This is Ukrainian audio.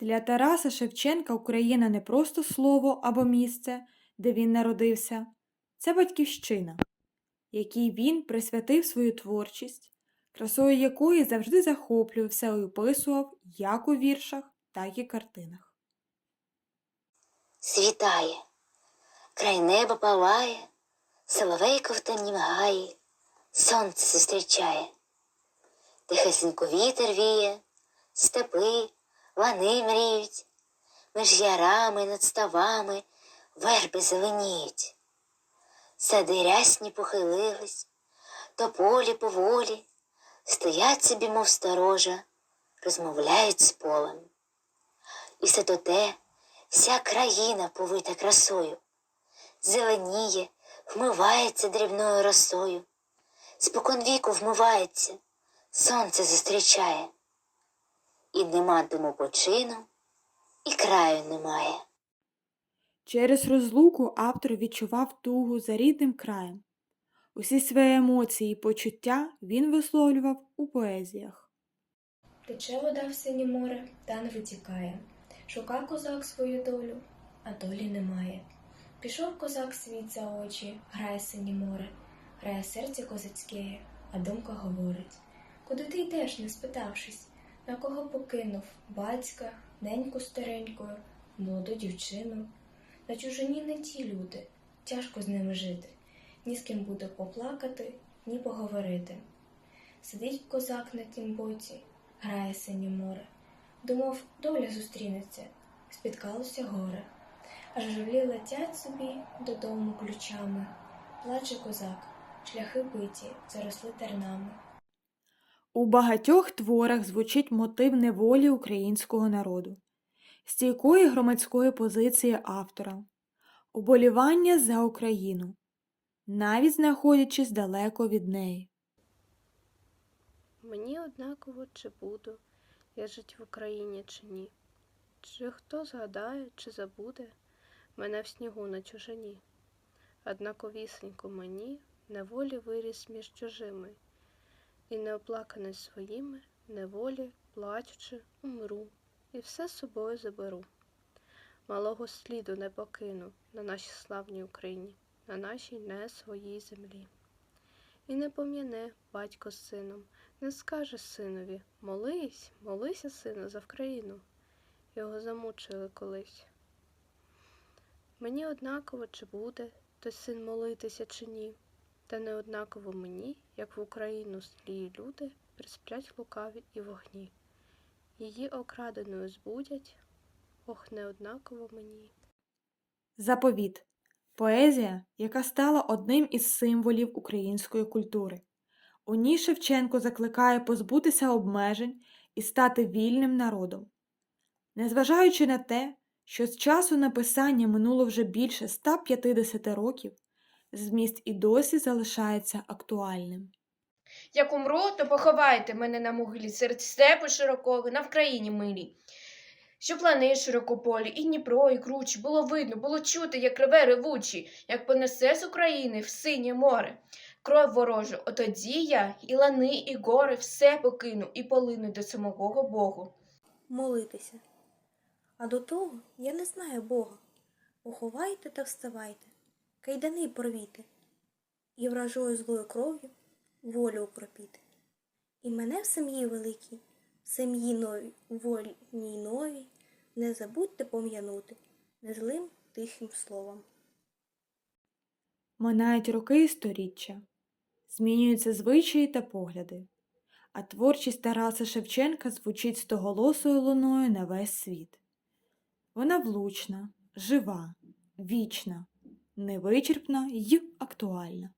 Для Тараса Шевченка Україна не просто слово або місце, де він народився, це батьківщина, якій він присвятив свою творчість, красою якої завжди захоплювався і описував як у віршах, так і картинах. Світає, край неба палає, соловейко в темнім гаї, сонце зустрічає. Тихесенько вітер віє, степи, лани мріють, між ярами над ставами верби зеленіють. Сади рясні похилились, то полі поволі, стоять собі, мов сторожа, розмовляють з полем. І все то те, вся країна повита красою, зеленіє, вмивається дрібною росою, спокон віку вмивається, сонце зустрічає, і нема дому почину, і краю немає. Через розлуку автор відчував тугу за рідним краєм. Усі свої емоції і почуття він висловлював у поезіях. Тече вода в синє море, та не витікає. Шука козак свою долю, а долі немає. Пішов козак світ за очі, грає синє море, грає серце козацьке, а думка говорить. Куди ти йдеш, не спитавшись, на кого покинув батька, неньку старенькою, молоду дівчину. На чужині не ті люди, тяжко з ними жити, ні з ким буде поплакати, ні поговорити. Сидить козак на тім боці, грає синє море. Думав, доля зустрінеться, спіткалося горе. Аж жовлі летять собі додому ключами. Плаче козак, шляхи биті, заросли тернами. У багатьох творах звучить мотив неволі українського народу, стійкої громадської позиції автора, уболівання за Україну, навіть знаходячись далеко від неї. Мені однаково, чи буду я жить в Україні чи ні. Чи хто згадає, чи забуде мене в снігу на чужині. Однаковісенько мені неволі виріс між чужими, і неоплаканий своїми неволі, плачучи, умру, і все собою заберу. Малого сліду не покину на нашій славній Україні, на нашій не своїй землі. І не пом'яне батько з сином, не скаже синові Молись, молися, сину, за Вкраїну. Його замучили колись. Мені однаково, чи буде той син молитися, чи ні, та не однаково мені, як в Україну злі люди присплять лукаві і вогні. Її окраденою збудять, ох, не однаково мені. Заповіт поезія, яка стала одним із символів української культури. У ній Шевченко закликає позбутися обмежень і стати вільним народом. Незважаючи на те, що з часу написання минуло вже більше 150 років, зміст і досі залишається актуальним. Як умру, то поховайте мене на могилі серед степу широкого на Вкраїні милій. Що плани широкополі, і Дніпро, і кручі, було видно, було чути, як реве ревучі, як понесе з України в синє море. Кров ворожу, отоді я і лани, і гори все покину і полину до самого Богу. молитися. А до того я не знаю Бога. Поховайте та вставайте, кайдани порвіте, і вражою злою кров'ю волю укропіти. І мене в сім'ї великій, в сім'ї новій, вольній новій, не забудьте пом'янути незлим тихим словом. Минають роки і сторіччя, змінюються звичаї та погляди, а творчість Тараса Шевченка звучить стоголосою луною на весь світ. Вона влучна, жива, вічна, невичерпна й актуальна.